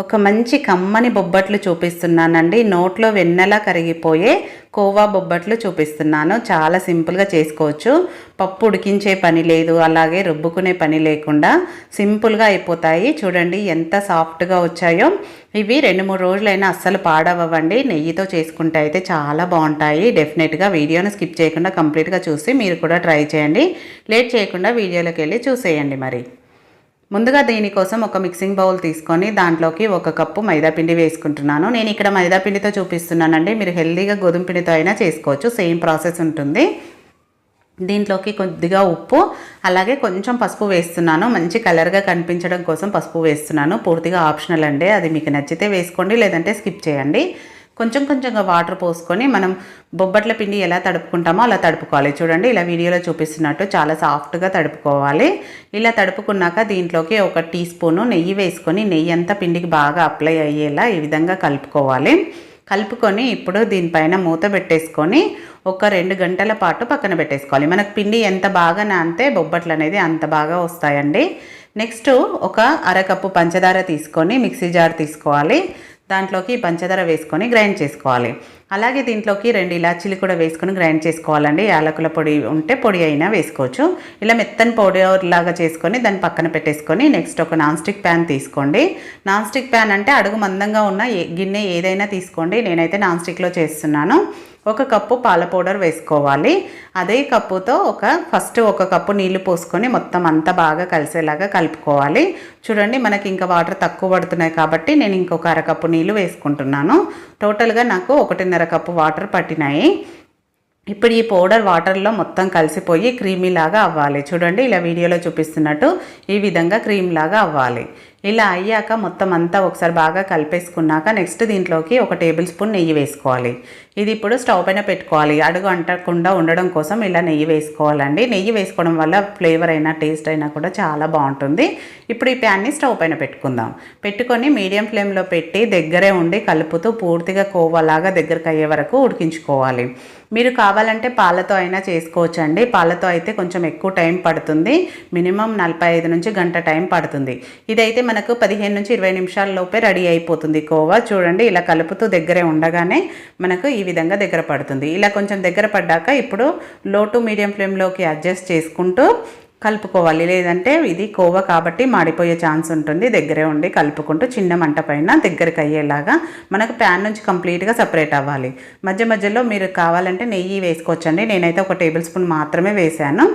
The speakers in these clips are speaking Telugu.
ఒక మంచి కమ్మని బొబ్బట్లు చూపిస్తున్నానండి. నోట్లో వెన్నెలా కరిగిపోయే కోవా బొబ్బట్లు చూపిస్తున్నాను. చాలా సింపుల్గా చేసుకోవచ్చు. పప్పు ఉడికించే పని లేదు అలాగే రుబ్బుకునే పని లేకుండా సింపుల్గా అయిపోతాయి. చూడండి ఎంత సాఫ్ట్గా వచ్చాయో. ఇవి రెండు మూడు రోజులైనా అస్సలు పాడవ్వండి. నెయ్యితో చేసుకుంటే అయితే చాలా బాగుంటాయి. డెఫినెట్గా వీడియోను స్కిప్ చేయకుండా కంప్లీట్గా చూసి మీరు కూడా ట్రై చేయండి. లేట్ చేయకుండా వీడియోలోకి వెళ్ళి చూసేయండి మరి. ముందుగా దీనికోసం ఒక మిక్సింగ్ బౌల్ తీసుకొని దాంట్లోకి ఒక కప్పు మైదాపిండి వేసుకుంటున్నాను. నేను ఇక్కడ మైదాపిండితో చూపిస్తున్నానండి. మీరు హెల్దీగా గోధుమ పిండితో అయినా చేసుకోవచ్చు. సేమ్ ప్రాసెస్ ఉంటుంది. దీంట్లోకి కొద్దిగా ఉప్పు అలాగే కొంచెం పసుపు వేస్తున్నాను. మంచి కలర్గా కనిపించడం కోసం పసుపు వేస్తున్నాను. పూర్తిగా ఆప్షనల్ అండి. అది మీకు నచ్చితే వేసుకోండి లేదంటే స్కిప్ చేయండి. కొంచెం కొంచెంగా వాటర్ పోసుకొని మనం బొబ్బట్ల పిండి ఎలా తడుపుకుంటామో అలా తడుపుకోవాలి. చూడండి ఇలా వీడియోలో చూపిస్తున్నట్టు చాలా సాఫ్ట్గా తడుపుకోవాలి. ఇలా తడుపుకున్నాక దీంట్లోకి ఒక టీ స్పూను నెయ్యి వేసుకొని నెయ్యి అంతా పిండికి బాగా అప్లై అయ్యేలా ఈ విధంగా కలుపుకోవాలి. కలుపుకొని ఇప్పుడు దీనిపైన మూత పెట్టేసుకొని ఒక రెండు గంటల పాటు పక్కన పెట్టేసుకోవాలి. మనకు పిండి ఎంత బాగా నానితే బొబ్బట్లు అనేది అంత బాగా వస్తాయండి. నెక్స్ట్ ఒక అరకప్పు పంచదార తీసుకొని మిక్సీ జార్ తీసుకోవాలి. దాంట్లోకి పంచదార వేసుకొని గ్రైండ్ చేసుకోవాలి. అలాగే దీంట్లోకి రెండు ఇలాచీలు కూడా వేసుకొని గ్రైండ్ చేసుకోవాలండి. యాలకుల పొడి ఉంటే పొడి అయినా వేసుకోవచ్చు. ఇలా మెత్తని పొడి లాగా చేసుకొని దాన్ని పక్కన పెట్టేసుకొని నెక్స్ట్ ఒక నాన్ స్టిక్ ప్యాన్ తీసుకోండి. నాన్ స్టిక్ ప్యాన్ అంటే అడుగు మందంగా ఉన్న గిన్నె ఏదైనా తీసుకోండి. నేనైతే నాన్ స్టిక్లో చేస్తున్నాను. ఒక కప్పు పాల పౌడర్ వేసుకోవాలి. అదే కప్పుతో ఒక ఫస్ట్ ఒక కప్పు నీళ్ళు పోసుకొని మొత్తం అంతా బాగా కలిసేలాగా కలుపుకోవాలి. చూడండి మనకి ఇంకా వాటర్ తక్కువ పడుతున్నాయి కాబట్టి నేను ఇంకొక అరకప్పు నీళ్ళు వేసుకుంటున్నాను. టోటల్గా నాకు ఒకటిన్నర కప్పు వాటర్ పట్టినాయి. ఇప్పుడు ఈ పౌడర్ వాటర్లో మొత్తం కలిసిపోయి క్రీమీలాగా అవ్వాలి. చూడండి ఇలా వీడియోలో చూపిస్తున్నట్టు ఈ విధంగా క్రీమ్ లాగా అవ్వాలి. ఇలా అయ్యాక మొత్తం అంతా ఒకసారి బాగా కలిపేసుకున్నాక నెక్స్ట్ దీంట్లోకి ఒక టేబుల్ స్పూన్ నెయ్యి వేసుకోవాలి. ఇది ఇప్పుడు స్టవ్ పైన పెట్టుకోవాలి. అడుగు అంటకుండా ఉండడం కోసం ఇలా నెయ్యి వేసుకోవాలండి. నెయ్యి వేసుకోవడం వల్ల ఫ్లేవర్ అయినా టేస్ట్ అయినా కూడా చాలా బాగుంటుంది. ఇప్పుడు ఈ ప్యాన్ని స్టవ్ పైన పెట్టుకుందాం. పెట్టుకొని మీడియం ఫ్లేమ్లో పెట్టి దగ్గరే ఉండి కలుపుతూ పూర్తిగా కోవలాగా దగ్గరకు అయ్యే వరకు ఉడికించుకోవాలి. మీరు కావాలంటే పాలతో అయినా చేసుకోవచ్చండి. పాలతో అయితే కొంచెం ఎక్కువ టైం పడుతుంది. మినిమం నలభై ఐదు నుంచి గంట టైం పడుతుంది. ఇదైతే మనకు పదిహేను నుంచి ఇరవై నిమిషాల లోపే రెడీ అయిపోతుంది కోవా. చూడండి ఇలా కలుపుతూ దగ్గరే ఉండగానే మనకు ఈ విధంగా దగ్గర పడుతుంది. ఇలా కొంచెం దగ్గర పడ్డాక ఇప్పుడు లో టు మీడియం ఫ్లేమ్లోకి అడ్జస్ట్ చేసుకుంటూ కలుపుకోవాలి. లేదంటే ఇది కోవా కాబట్టి మాడిపోయే ఛాన్స్ ఉంటుంది. దగ్గరే ఉండి కలుపుకుంటూ చిన్న మంట పైన దగ్గరికి అయ్యేలాగా మనకు ప్యాన్ నుంచి కంప్లీట్గా సపరేట్ అవ్వాలి. మధ్య మధ్యలో మీరు కావాలంటే నెయ్యి వేసుకోవచ్చండి. నేనైతే ఒక టేబుల్ స్పూన్ మాత్రమే వేశాను.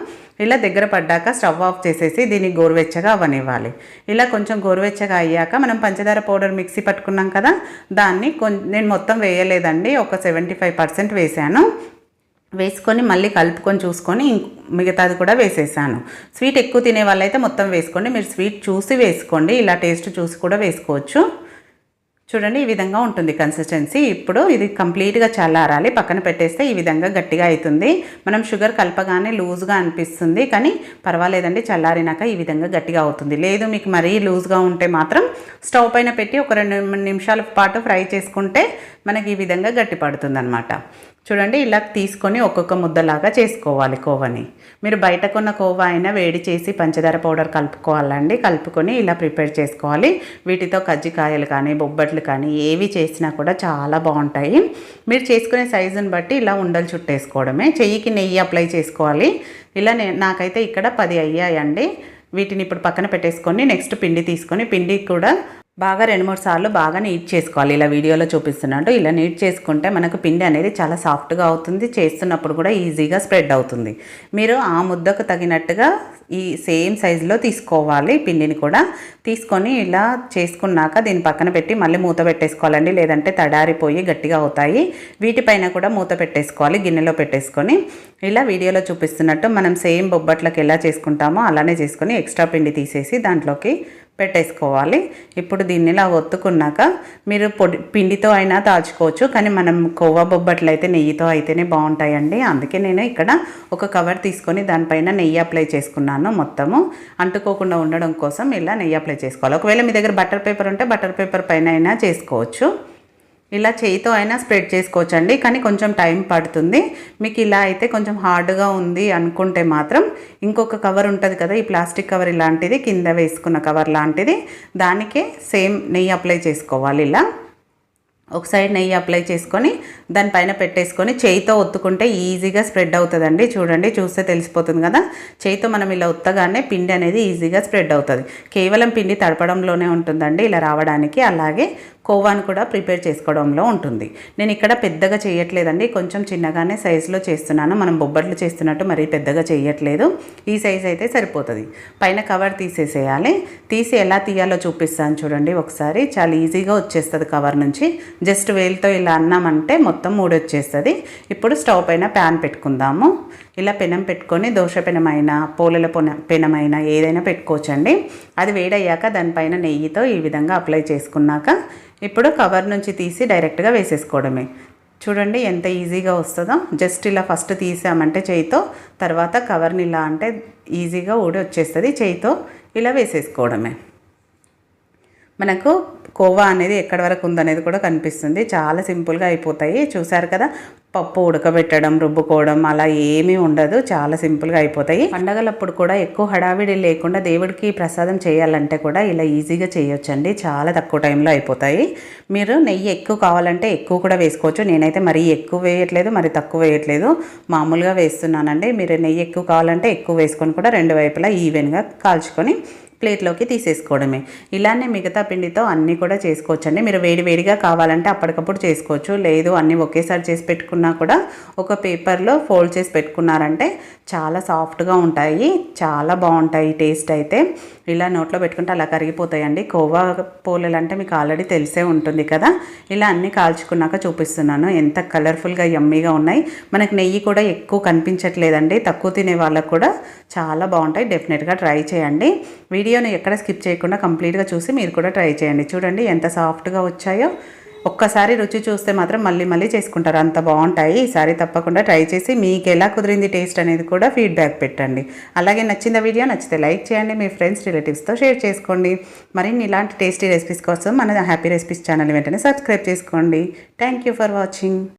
ఇలా దగ్గర పడ్డాక స్టవ్ ఆఫ్ చేసేసి దీన్ని గోరువెచ్చగా అవనివ్వాలి. ఇలా కొంచెం గోరువెచ్చగా అయ్యాక మనం పంచదార పౌడర్ మిక్సీ పట్టుకున్నాం కదా దాన్ని కొం నేను మొత్తం వేయలేదండి. ఒక సెవెంటీ ఫైవ్ పర్సెంట్ వేసాను వేసుకొని మళ్ళీ కలుపుకొని చూసుకొని మిగతాది కూడా వేసేసాను. స్వీట్ ఎక్కువ తినే వాళ్ళైతే మొత్తం వేసుకోండి. మీరు స్వీట్ చూసి వేసుకోండి. ఇలా టేస్ట్ చూసి కూడా వేసుకోవచ్చు. చూడండి ఈ విధంగా ఉంటుంది కన్సిస్టెన్సీ. ఇప్పుడు ఇది కంప్లీట్గా చల్లారాలి. పక్కన పెట్టేస్తే ఈ విధంగా గట్టిగా అవుతుంది మనం షుగర్ కలపగానే లూజ్గా అనిపిస్తుంది. కానీ పర్వాలేదండి చల్లారినాక ఈ విధంగా గట్టిగా అవుతుంది. లేదు మీకు మరీ లూజ్గా ఉంటే మాత్రం స్టవ్ పైన పెట్టి ఒక రెండు నిమిషాల పాటు ఫ్రై చేసుకుంటే మనకి ఈ విధంగా గట్టి పడుతుందనమాట చూడండి ఇలా తీసుకొని ఒక్కొక్క ముద్దలాగా చేసుకోవాలి కోవని. మీరు బయట కొన్న కోవా అయినా వేడి చేసి పంచదార పౌడర్ కలుపుకోవాలండి. కలుపుకొని ఇలా ప్రిపేర్ చేసుకోవాలి. వీటితో కజ్జికాయలు కానీ బొబ్బట్లు కానీ ఏవి చేసినా కూడా చాలా బాగుంటాయి. మీరు చేసుకునే సైజుని బట్టి ఇలా ఉండలు చుట్టేసుకోవడమే. చెయ్యికి నెయ్యి అప్లై చేసుకోవాలి. ఇలా నాకైతే ఇక్కడ పది అయ్యాయండి. వీటిని ఇప్పుడు పక్కన పెట్టేసుకొని నెక్స్ట్ పిండి తీసుకొని పిండి కూడా బాగా రెండు మూడు సార్లు బాగా నీట్ చేసుకోవాలి. ఇలా వీడియోలో చూపిస్తున్నట్టు ఇలా నీట్ చేసుకుంటే మనకు పిండి అనేది చాలా సాఫ్ట్గా అవుతుంది. చేస్తున్నప్పుడు కూడా ఈజీగా స్ప్రెడ్ అవుతుంది. మీరు ఆ ముద్దకు తగినట్టుగా ఈ సేమ్ సైజులో తీసుకోవాలి. పిండిని కూడా తీసుకొని ఇలా చేసుకున్నాక దీని పక్కన పెట్టి మళ్ళీ మూత పెట్టేసుకోవాలండి. లేదంటే తడారిపోయి గట్టిగా అవుతాయి. వీటిపైన కూడా మూత పెట్టేసుకోవాలి. గిన్నెలో పెట్టేసుకొని ఇలా వీడియోలో చూపిస్తున్నట్టు మనం సేమ్ బొబ్బట్లకి ఎలా చేసుకుంటామో అలానే చేసుకొని ఎక్స్ట్రా పిండి తీసేసి దాంట్లోకి పెట్టేసుకోవాలి. ఇప్పుడు దీన్ని ఇలా ఒత్తుకున్నాక మీరు పొడి పిండితో అయినా దాచుకోవచ్చు కానీ మనం కోవా బొబ్బట్లు అయితే నెయ్యితో అయితేనే బాగుంటాయండి. అందుకే నేను ఇక్కడ ఒక కవర్ తీసుకొని దానిపైన నెయ్యి అప్లై చేసుకున్నాను మొత్తము. అంటుకోకుండా ఉండడం కోసం ఇలా నెయ్యి అప్లై చేసుకోవాలి. ఒకవేళ మీ దగ్గర బటర్ పేపర్ ఉంటే బటర్ పేపర్ పైన అయినా చేసుకోవచ్చు. ఇలా చేయితో అయినా స్ప్రెడ్ చేసుకోవచ్చండి. కానీ కొంచెం టైం పడుతుంది. మీకు ఇలా అయితే కొంచెం హార్డ్గా ఉంది అనుకుంటే మాత్రం ఇంకొక కవర్ ఉంటుంది కదా ఈ ప్లాస్టిక్ కవర్ ఇలాంటిది కింద వేసుకున్న కవర్ లాంటిది దానికే సేమ్ నెయ్యి అప్లై చేసుకోవాలి ఇలా. ఒక సైడ్ నెయ్యి అప్లై చేసుకొని దానిపైన పెట్టేసుకొని చేయితో ఒత్తుకుంటే ఈజీగా స్ప్రెడ్ అవుతుందండి. చూడండి చూస్తే తెలిసిపోతుంది కదా. చేయితో మనం ఇలా ఒత్తగానే పిండి అనేది ఈజీగా స్ప్రెడ్ అవుతుంది. కేవలం పిండి తడపడంలోనే ఉంటుందండి ఇలా రావడానికి. అలాగే కోవాను కూడా ప్రిపేర్ చేసుకోవడంలో ఉంటుంది. నేను ఇక్కడ పెద్దగా చేయట్లేదండి. కొంచెం చిన్నగానే సైజులో చేస్తున్నాను. మనం బొబ్బట్లు చేస్తున్నట్టు మరీ పెద్దగా చేయట్లేదు. ఈ సైజ్ అయితే సరిపోతుంది. పైన కవర్ తీసేసేయాలి. తీసి ఎలా తీయాలో చూపిస్తాను చూడండి ఒకసారి. చాలా ఈజీగా వచ్చేస్తుంది కవర్ నుంచి. జస్ట్ వేలుతో ఇలా అన్నామంటే మొత్తం మూడు వచ్చేస్తుంది ఇప్పుడు స్టవ్ పైన ప్యాన్ పెట్టుకుందాము. ఇలా పెనం పెట్టుకొని దోశ పెనమైనా పోలల పొన పెనమైనా ఏదైనా పెట్టుకోవచ్చండి. అది వేడయ్యాక దానిపైన నెయ్యితో ఈ విధంగా అప్లై చేసుకున్నాక ఇప్పుడు కవర్ నుంచి తీసి డైరెక్ట్గా వేసేసుకోవడమే. చూడండి ఎంత ఈజీగా వస్తుందో. జస్ట్ ఇలా ఫస్ట్ తీసామంటే చేయితో తర్వాత కవర్ని ఇలా అంటే ఈజీగా ఊడి వచ్చేస్తుంది చేయితో ఇలా వేసేసుకోవడమే. మనకు కోవా అనేది ఎక్కడి వరకు ఉందనేది కూడా కనిపిస్తుంది. చాలా సింపుల్గా అయిపోతాయి. చూసారు కదా? పప్పు ఉడకబెట్టడం రుబ్బుకోవడం అలా ఏమీ ఉండదు. చాలా సింపుల్గా అయిపోతాయి. పండగలప్పుడు కూడా ఎక్కువ హడావిడి లేకుండా దేవుడికి ప్రసాదం చేయాలంటే కూడా ఇలా ఈజీగా చేయొచ్చండి. చాలా తక్కువ టైంలో అయిపోతాయి. మీరు నెయ్యి ఎక్కువ కావాలంటే ఎక్కువ కూడా వేసుకోవచ్చు. నేనైతే మరీ ఎక్కువ వేయట్లేదు మరి తక్కువ వేయట్లేదు. మామూలుగా వేస్తున్నానండి. మీరు నెయ్యి ఎక్కువ కావాలంటే ఎక్కువ వేసుకొని కూడా రెండు వైపులా ఈవెన్గా కాల్చుకొని ప్లేట్లోకి తీసేసుకోవడమే. ఇలానే మిగతా పిండితో అన్నీ కూడా చేసుకోవచ్చండి. మీరు వేడి వేడిగా కావాలంటే అప్పటికప్పుడు చేసుకోవచ్చు. లేదు అన్నీ ఒకేసారి చేసి పెట్టుకున్నా కూడా ఒక పేపర్లో ఫోల్డ్ చేసి పెట్టుకున్నారంటే చాలా సాఫ్ట్గా ఉంటాయి. చాలా బాగుంటాయి టేస్ట్ అయితే. ఇలా నోట్లో పెట్టుకుంటే అలా కరిగిపోతాయండి. కోవా పూలలు అంటే మీకు ఆల్రెడీ తెలిసే ఉంటుంది కదా. ఇలా అన్నీ కాల్చుకున్నాక చూపిస్తున్నాను. ఎంత కలర్ఫుల్గా యమ్మీగా ఉన్నాయి. మనకు నెయ్యి కూడా ఎక్కువ కనిపించట్లేదండి. తక్కువ తినే వాళ్ళకు కూడా చాలా బాగుంటాయి. డెఫినెట్గా ట్రై చేయండి. వీడియోని ఎక్కడ స్కిప్ చేయకుండా కంప్లీట్గా చూసి మీరు కూడా ట్రై చేయండి. చూడండి ఎంత సాఫ్ట్గా వచ్చాయో. ఒక్కసారి రుచి చూస్తే మాత్రం మళ్ళీ మళ్ళీ చేసుకుంటారు. అంత బాగుంటాయి. ఈసారి తప్పకుండా ట్రై చేసి మీకు ఎలా కుదిరింది టేస్ట్ అనేది కూడా ఫీడ్బ్యాక్ పెట్టండి. అలాగే నచ్చిన వీడియో నచ్చితే లైక్ చేయండి. మీ ఫ్రెండ్స్ రిలేటివ్స్తో షేర్ చేసుకోండి. మరిన్ని ఇలాంటి టేస్టీ రెసిపీస్ కోసం మన హ్యాపీ రెసిపీస్ ఛానల్ వెంటనే సబ్స్క్రైబ్ చేసుకోండి. Thank you for watching.